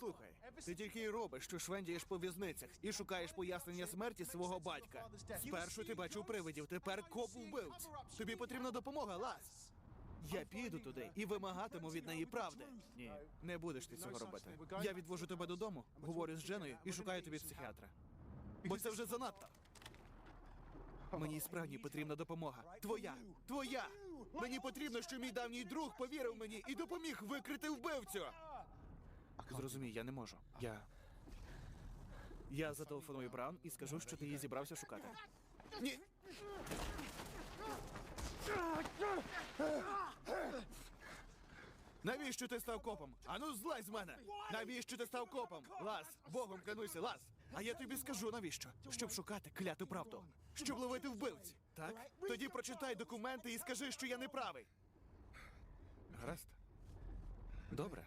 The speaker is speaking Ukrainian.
Послухай, ти тільки й робиш, що швендієш по в'язницях і шукаєш пояснення смерті свого батька. Спершу ти бачив привидів, тепер коп вбивць. Тобі потрібна допомога, Лас. Я піду туди і вимагатиму від неї правди. Ні, не будеш ти цього робити. Я відвожу тебе додому, говорю з Дженою і шукаю тобі психіатра. Бо це вже занадто. Мені справді потрібна допомога. Твоя, твоя. Мені потрібно, щоб мій давній друг повірив мені і допоміг викрити вбивцю. Зрозумій, я не можу. Я. Я зателефоную Браун і скажу, що ти її зібрався шукати. Ні. Навіщо ти став копом? Ану, злазь з мене! Навіщо ти став копом? Лас, Богом клянуся, Лас! А я тобі скажу навіщо? Щоб шукати кляту правду. Щоб ловити вбивці. Так? Тоді прочитай документи і скажи, що я не правий. Гаразд. Добре.